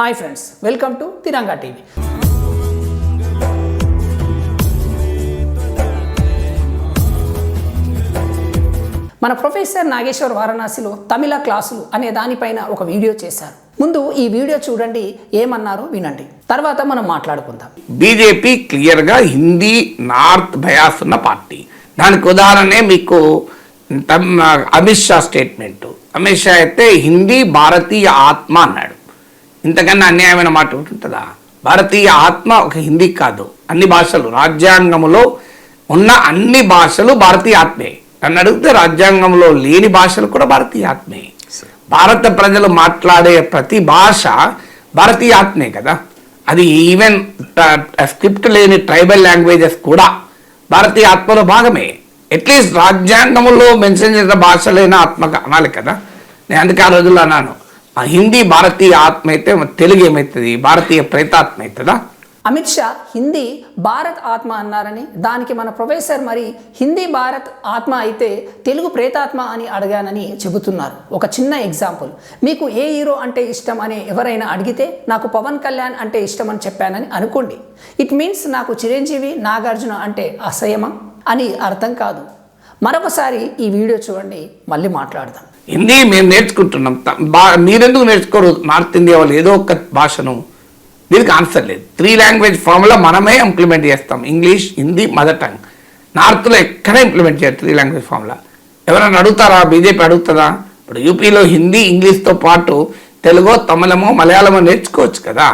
Hi friends welcome to Tiranga TV మన professor Nageshwar వారణాసిలో తమిళ క్లాసులు అనే దానిపైన ఒక వీడియో చేశారు. ముందు ఈ వీడియో చూడండి ఏమన్నారో వినండి. తర్వాత మనం మాట్లాడుకుందాం. బీజేపీ క్లియర్గా హిందీ నార్త్ బయాస్ ఉన్న పార్టీ. దానికి ఉదాహరణే మీకు తమ్- అమిత్ షా స్టేట్మెంట్. అమిత్ షా అయితే హిందీ భారతీయ ఆత్మ అన్నాడు. ఇంతకన్నా అన్యాయమైన మాట ఒకటి ఉంటుందా? భారతీయ ఆత్మ ఒక హిందీ కాదు అన్ని భాషలు రాజ్యాంగంలో ఉన్న అన్ని భాషలు భారతీయ ఆత్మే. నన్ను అడిగితే రాజ్యాంగంలో లేని భాషలు కూడా భారతీయ ఆత్మే. భారత ప్రజలు మాట్లాడే ప్రతి భాష భారతీయ ఆత్మే కదా. అది ఈవెన్ స్క్రిప్ట్ లేని ట్రైబల్ లాంగ్వేజెస్ కూడా భారతీయ ఆత్మలో భాగమే. అట్లీస్ట్ రాజ్యాంగంలో మెన్షన్ చేసిన భాషలైన ఆత్మ అనాలి కదా. నేను అందుకే ఆ రోజుల్లో అన్నాను. ఆ హిందీ భారతీయ ఆత్మ అయితే తెలుగు ఏమవుతుంది భారతీయ ప్రేతాత్మ అవుతుందా అమిత్ షా హిందీ భారత్ ఆత్మ అన్నారని దానికి మన ప్రొఫెసర్ మరి హిందీ భారత్ ఆత్మ అయితే తెలుగు ప్రేతాత్మ అని అడిగానని చెబుతున్నారు. ఒక చిన్న ఎగ్జాంపుల్. మీకు ఏ హీరో అంటే ఇష్టం అని ఎవరైనా అడిగితే నాకు పవన్ కళ్యాణ్ అంటే ఇష్టం అని చెప్పానని అనుకోండి. ఇట్ మీన్స్ నాకు చిరంజీవి నాగార్జున అంటే అసహ్యమా అని అర్థం కాదు. మరొకసారి ఈ వీడియో చూడండి మళ్ళీ మాట్లాడదాం. హిందీ మేము నేర్చుకుంటున్నాం. మీరెందుకు నేర్చుకోరు? నార్త్ ఇండియా వాళ్ళు ఏదో ఒక భాషను. దీనికి ఆన్సర్ లేదు. త్రీ లాంగ్వేజ్ ఫామ్లో మనమే ఇంప్లిమెంట్ చేస్తాం. ఇంగ్లీష్ హిందీ మదర్ టంగ్ నార్త్లో ఎక్కడ ఇంప్లిమెంట్ చేయరు త్రీ లాంగ్వేజ్ ఫామ్లో ఎవరైనా అడుగుతారా? బీజేపీ అడుగుతుందా? ఇప్పుడు యూపీలో హిందీ ఇంగ్లీష్తో పాటు తెలుగు తమిళమో మలయాళమో నేర్చుకోవచ్చు కదా.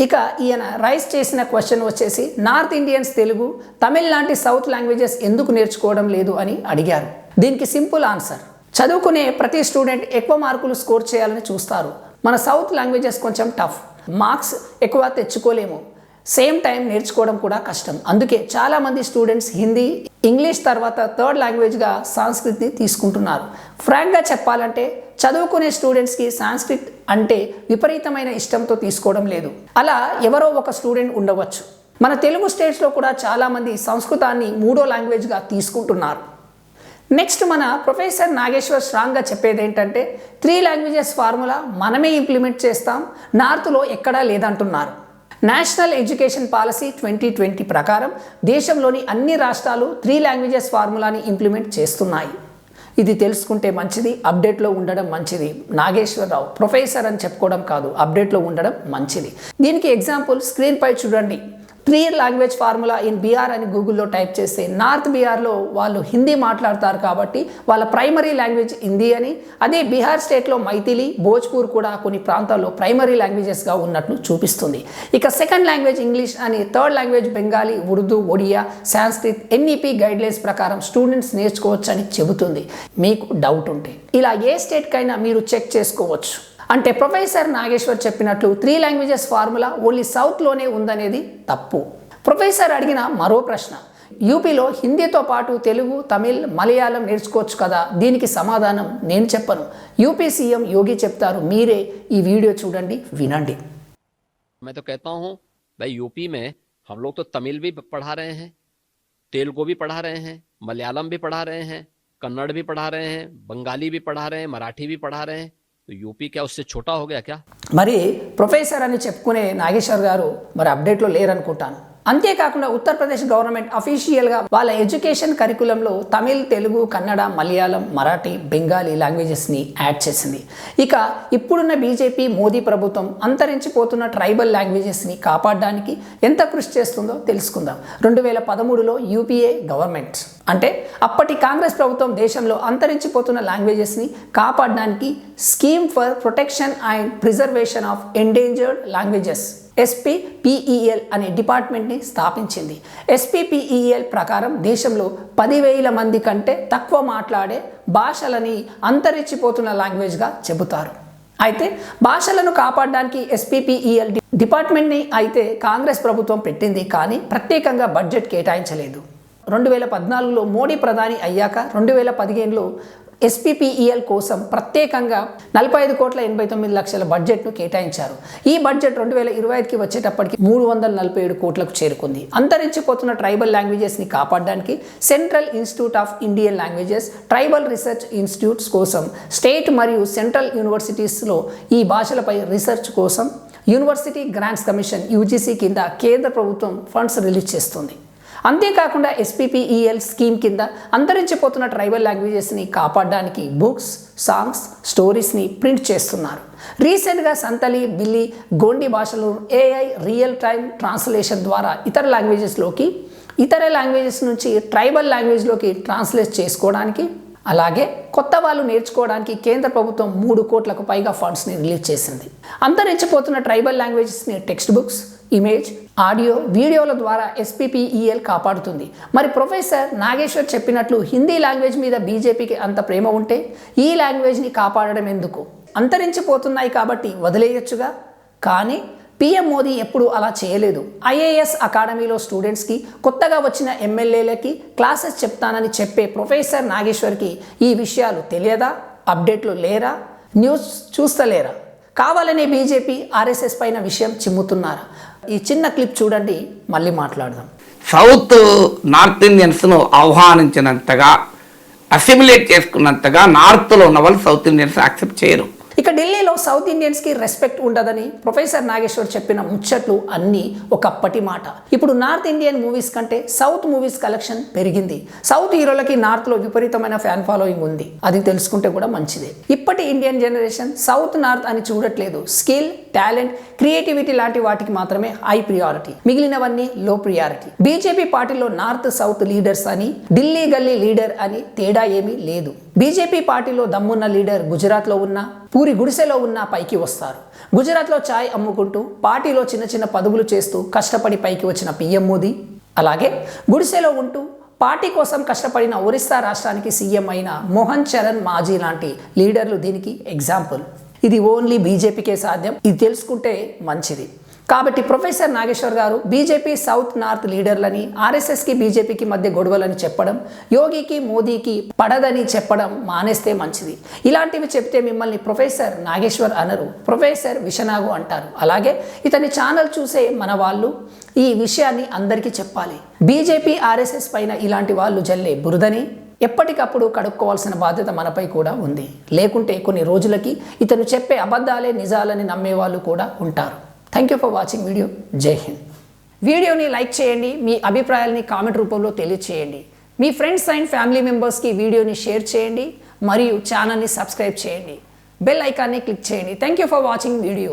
ఇక ఈయన రైస్ చేసిన క్వశ్చన్ వచ్చేసి నార్త్ ఇండియన్స్ తెలుగు తమిళ్ లాంటి సౌత్ లాంగ్వేజెస్ ఎందుకు నేర్చుకోవడం లేదు? అని అడిగారు. దీనికి సింపుల్ ఆన్సర్ చదువుకునే ప్రతి స్టూడెంట్ ఎక్కువ మార్కులు స్కోర్ చేయాలని చూస్తారు. మన సౌత్ లాంగ్వేజెస్ కొంచెం టఫ్ మార్క్స్ ఎక్కువ తెచ్చుకోలేము. సేమ్ టైం నేర్చుకోవడం కూడా కష్టం. అందుకే చాలామంది స్టూడెంట్స్ హిందీ ఇంగ్లీష్ తర్వాత థర్డ్ లాంగ్వేజ్గా సాంస్కృతిని తీసుకుంటున్నారు. ఫ్రాంక్గా చెప్పాలంటే చదువుకునే స్టూడెంట్స్కి సాంస్క్రిట్ అంటే విపరీతమైన ఇష్టంతో తీసుకోవడం లేదు. అలా ఎవరో ఒక స్టూడెంట్ ఉండవచ్చు. మన తెలుగు స్టేట్స్లో కూడా చాలామంది సంస్కృతాన్ని మూడో లాంగ్వేజ్గా తీసుకుంటున్నారు. నెక్స్ట్ మన ప్రొఫెసర్ నాగేశ్వర్ స్ట్రాంగ్గా చెప్పేది ఏంటంటే త్రీ లాంగ్వేజెస్ ఫార్ములా మనమే ఇంప్లిమెంట్ చేస్తాం నార్త్లో ఎక్కడా లేదంటున్నారు. National education policy twenty twenty ప్రకారం దేశంలోని అన్ని రాష్ట్రాలు త్రీ లాంగ్వేజెస్ ఫార్ములాని ఇంప్లిమెంట్ చేస్తున్నాయి. ఇది తెలుసుకుంటే మంచిది అప్డేట్లో ఉండడం మంచిది. నాగేశ్వరరావు ప్రొఫెసర్ అని చెప్పుకోవడం కాదు అప్డేట్లో ఉండడం మంచిది. దీనికి ఎగ్జాంపుల్ స్క్రీన్పై చూడండి. Clear language formula in BR అని గూగుల్లో టైప్ చేస్తే నార్త్ బీహార్లో వాళ్ళు హిందీ మాట్లాడతారు కాబట్టి వాళ్ళ ప్రైమరీ లాంగ్వేజ్ హిందీ అని అదే బీహార్ స్టేట్లో మైథిలి భోజ్పూర్ కూడా కొన్ని ప్రాంతాల్లో ప్రైమరీ లాంగ్వేజెస్గా ఉన్నట్లు చూపిస్తుంది. ఇక సెకండ్ లాంగ్వేజ్ ఇంగ్లీష్ అని third language Bengali Urdu Odia Sanskrit NEP guidelines ప్రకారం స్టూడెంట్స్ నేర్చుకోవచ్చని చెబుతుంది. మీకు డౌట్ ఉంటే. ఇలా ఏ స్టేట్కైనా మీరు చెక్ చేసుకోవచ్చు. అంటే ప్రొఫెసర్ నాగేశ్వర్ చెప్పినట్లు త్రీ లాంగ్వేజెస్ ఫార్ములా ఓన్లీ సౌత్లోనే ఉందనేది తప్పు ప్రొఫెసర్ అడిగిన మరో ప్రశ్న యూపీలో హిందీతో పాటు తెలుగు తమిళ్ మలయాళం నేర్చుకోవచ్చు కదా దీనికి సమాధానం నేను చెప్పను యూపీ సీఎం యోగి చెప్తారు మీరే ఈ వీడియో చూడండి వినండి मैं तो कहता हूँ भाई यूपी में हम लोग तो तमिल भी पढ़ा रहे हैं तेलुगु भी पढ़ा रहे हैं मलयालम भी पढ़ा रहे हैं कन्नड़ भी पढ़ा रहे हैं बंगाली भी पढ़ा रहे हैं मराठी भी पढ़ा रहे हैं तो यूपी क्या उससे छोटा हो गया क्या మరి ప్రొఫెసర్ అని చెప్పుకునే నాగేశ్వర్ గారు మరి అప్డేట్లో లేరనుకుంటాను అంతేకాకుండా ఉత్తరప్రదేశ్ గవర్నమెంట్ అఫీషియల్గా వాళ్ళ ఎడ్యుకేషన్ కరికులంలో తమిళ్ తెలుగు కన్నడ మలయాళం మరాఠీ బెంగాలీ లాంగ్వేజెస్ని యాడ్ చేసింది. ఇక ఇప్పుడున్న బీజేపీ మోదీ ప్రభుత్వం అంతరించిపోతున్న ట్రైబల్ లాంగ్వేజెస్ని కాపాడడానికి ఎంత కృషి చేస్తుందో తెలుసుకుందాం. రెండు వేల పదమూడులో యూపీఏ గవర్నమెంట్. అంటే అప్పటి కాంగ్రెస్ ప్రభుత్వం దేశంలో అంతరించిపోతున్న లాంగ్వేజెస్ని కాపాడడానికి scheme for protection and preservation of endangered languages. SPPEL అనే డిపార్ట్మెంట్ని స్థాపించింది. ఎస్పీపీఈఎల్ ప్రకారం దేశంలో పదివేల మంది కంటే తక్కువ మాట్లాడే భాషలని అంతరించిపోతున్న లాంగ్వేజ్గా చెబుతారు. అయితే భాషలను కాపాడడానికి ఎస్పీపీఈఎల్ డిపార్ట్మెంట్ని అయితే కాంగ్రెస్ ప్రభుత్వం పెట్టింది కానీ ప్రత్యేకంగా బడ్జెట్ కేటాయించలేదు. రెండు వేల పద్నాలుగులో మోడీ ప్రధాని అయ్యాక రెండు వేల పదిహేనులో ఎస్పీపీఈఎల్ కోసం ప్రత్యేకంగా నలభై ఐదు కోట్ల ఎనభై తొమ్మిది లక్షల బడ్జెట్ను కేటాయించారు. ఈ బడ్జెట్ రెండు వేల ఇరవై ఐదుకి వచ్చేటప్పటికి మూడు వందల నలభై ఏడు కోట్లకు చేరుకుంది. అంతరించిపోతున్న ట్రైబల్ లాంగ్వేజెస్ని కాపాడడానికి central institute of Indian languages tribal research institutes కోసం స్టేట్ మరియు సెంట్రల్ యూనివర్సిటీస్లో ఈ భాషలపై రీసెర్చ్ కోసం యూనివర్సిటీ గ్రాంట్స్ కమిషన్ యూజీసీ కింద కేంద్ర ప్రభుత్వం ఫండ్స్ రిలీజ్ చేస్తుంది. అంతేకాకుండా ఎస్పీపీఈఎల్ స్కీమ్ కింద అంతరించిపోతున్న ట్రైబల్ లాంగ్వేజెస్ని కాపాడడానికి బుక్స్ సాంగ్స్ స్టోరీస్ని ప్రింట్ చేస్తున్నారు. రీసెంట్గా సంతలి బిల్లి గోండి భాషలు ఏఐ రియల్ టైమ్ ట్రాన్స్లేషన్ ద్వారా ఇతర లాంగ్వేజెస్లోకి ఇతర లాంగ్వేజెస్ నుంచి ట్రైబల్ లాంగ్వేజ్లోకి ట్రాన్స్లేట్ చేసుకోవడానికి అలాగే కొత్త వాళ్ళు నేర్చుకోవడానికి కేంద్ర ప్రభుత్వం మూడు కోట్లకు పైగా ఫండ్స్ని రిలీజ్ చేసింది. అంతరించిపోతున్న ట్రైబల్ లాంగ్వేజెస్ని టెక్స్ట్ బుక్స్ ఇమేజ్ ఆడియో వీడియోల ద్వారా ఎస్పీపీఈఎల్ కాపాడుతుంది. మరి ప్రొఫెసర్ నాగేశ్వర్ చెప్పినట్లు హిందీ లాంగ్వేజ్ మీద బీజేపీకి అంత ప్రేమ ఉంటే ఈ లాంగ్వేజ్ని కాపాడడం ఎందుకు? అంతరించిపోతున్నాయి కాబట్టి వదిలేయొచ్చుగా? కానీ పీఎం మోదీ ఎప్పుడు అలా చేయలేదు. ఐఏఎస్ అకాడమీలో స్టూడెంట్స్కి కొత్తగా వచ్చిన ఎమ్మెల్యేలకి క్లాసెస్ చెప్తానని చెప్పే ప్రొఫెసర్ నాగేశ్వర్కి ఈ విషయాలు తెలియదా? అప్డేట్లు లేరా? న్యూస్ చూస్తలేరా? కావాలనే బీజేపీ ఆర్ఎస్ఎస్ పైన విషయం చిమ్ముతున్నారా? ఈ చిన్న క్లిప్ చూడండి మళ్ళీ మాట్లాడదాం. సౌత్ నార్త్ ఇండియన్స్ను ఆహ్వానించినంతగా అసిమిలేట్ చేసుకున్నంతగా నార్త్లో ఉన్న వాళ్ళు సౌత్ ఇండియన్స్ యాక్సెప్ట్ చేయరు. ఇక ఢిల్లీలో సౌత్ ఇండియన్స్కి రెస్పెక్ట్ ఉండదని ప్రొఫెసర్ నాగేశ్వర్ చెప్పిన ముచ్చట్లు అన్నీ ఒకప్పటి మాట. ఇప్పుడు నార్త్ ఇండియన్ మూవీస్ కంటే సౌత్ మూవీస్ కలెక్షన్ పెరిగింది. సౌత్ హీరోలకి నార్త్లో విపరీతమైన ఫ్యాన్ ఫాలోయింగ్ ఉంది. అది తెలుసుకుంటే కూడా మంచిదే. ఇప్పటి ఇండియన్ జనరేషన్ సౌత్ నార్త్ అని చూడట్లేదు. స్కిల్ టాలెంట్ క్రియేటివిటీ లాంటి వాటికి మాత్రమే హై ప్రియారిటీ. మిగిలినవన్నీ లో ప్రియారిటీ. బీజేపీ పార్టీలో నార్త్ సౌత్ లీడర్స్ అని ఢిల్లీ గల్లీ లీడర్ అని తేడా ఏమీ లేదు. బీజేపీ పార్టీలో దమ్మున్న లీడర్ గుజరాత్లో ఉన్న పూరి గుడిసెలో ఉన్న పైకి వస్తారు. గుజరాత్లో ఛాయ్ అమ్ముకుంటూ పార్టీలో చిన్న చిన్న పదవులు చేస్తూ కష్టపడి పైకి వచ్చిన పిఎం మోదీ. అలాగే గుడిసెలో ఉంటూ పార్టీ కోసం కష్టపడిన ఒరిస్సా రాష్ట్రానికి సీఎం అయిన మోహన్ చరణ్ మాజీ లాంటి లీడర్లు దీనికి ఎగ్జాంపుల్. ఇది ఓన్లీ బీజేపీకే సాధ్యం. ఇది తెలుసుకుంటే మంచిది. కాబట్టి professor Nageshwar garu BJP south north లీడర్లని ఆర్ఎస్ఎస్కి బీజేపీకి మధ్య గొడవలని చెప్పడం యోగికి మోదీకి పడదని చెప్పడం మానేస్తే మంచిది. ఇలాంటివి చెప్తే మిమ్మల్ని ప్రొఫెసర్ నాగేశ్వర్ అనరు. ప్రొఫెసర్ విషనాగు అంటారు. అలాగే ఇతని ఛానల్ చూసే మన వాళ్ళు ఈ విషయాన్ని అందరికీ చెప్పాలి. బీజేపీ ఆర్ఎస్ఎస్ పైన ఇలాంటి వాళ్ళు జల్లే బురదని. ఎప్పటికప్పుడు కడుక్కోవాల్సిన బాధ్యత మనపై కూడా ఉంది. లేకుంటే కొన్ని రోజులకి ఇతను చెప్పే అబద్ధాలే నిజాలని నమ్మే వాళ్ళు కూడా ఉంటారు. Thank you for watching video Jai Hind వీడియోని లైక్ చేయండి మీ అభిప్రాయాల్ని కామెంట్ రూపంలో తెలియచేయండి. మీ ఫ్రెండ్స్ అండ్ ఫ్యామిలీ మెంబర్స్కి వీడియోని షేర్ చేయండి మరియు ఛానల్ని సబ్స్క్రైబ్ చేయండి. బెల్ ఐకాన్ని క్లిక్ చేయండి. Thank you for watching video